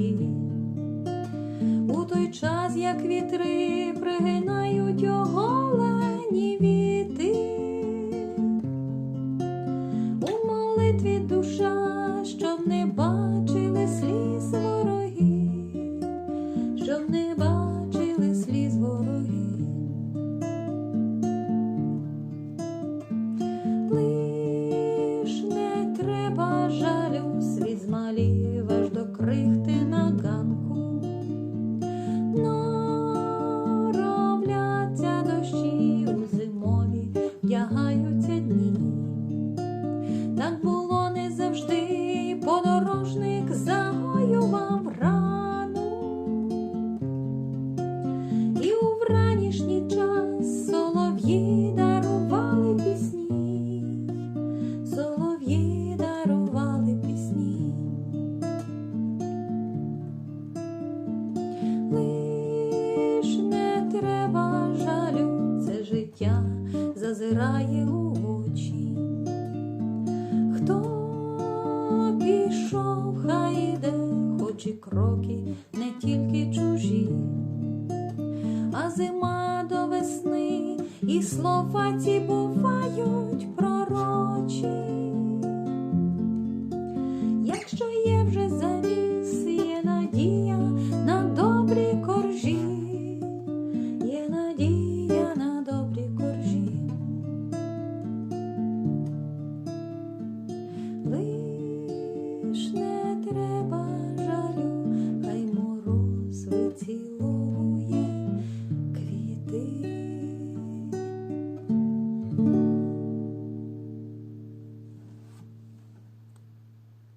її, у той час, як вітри пригинають оголені віти, у молитві душа, щоб не бачили сліз вороги, щоб не бачили сліз вороги. Лиш не треба жаль. Зазирає у очі. Хто пішов, хай іде, хоч і кроки не тільки чужі, а зима до весни, і слова ці бувають пророчі. Якщо є вже завіс,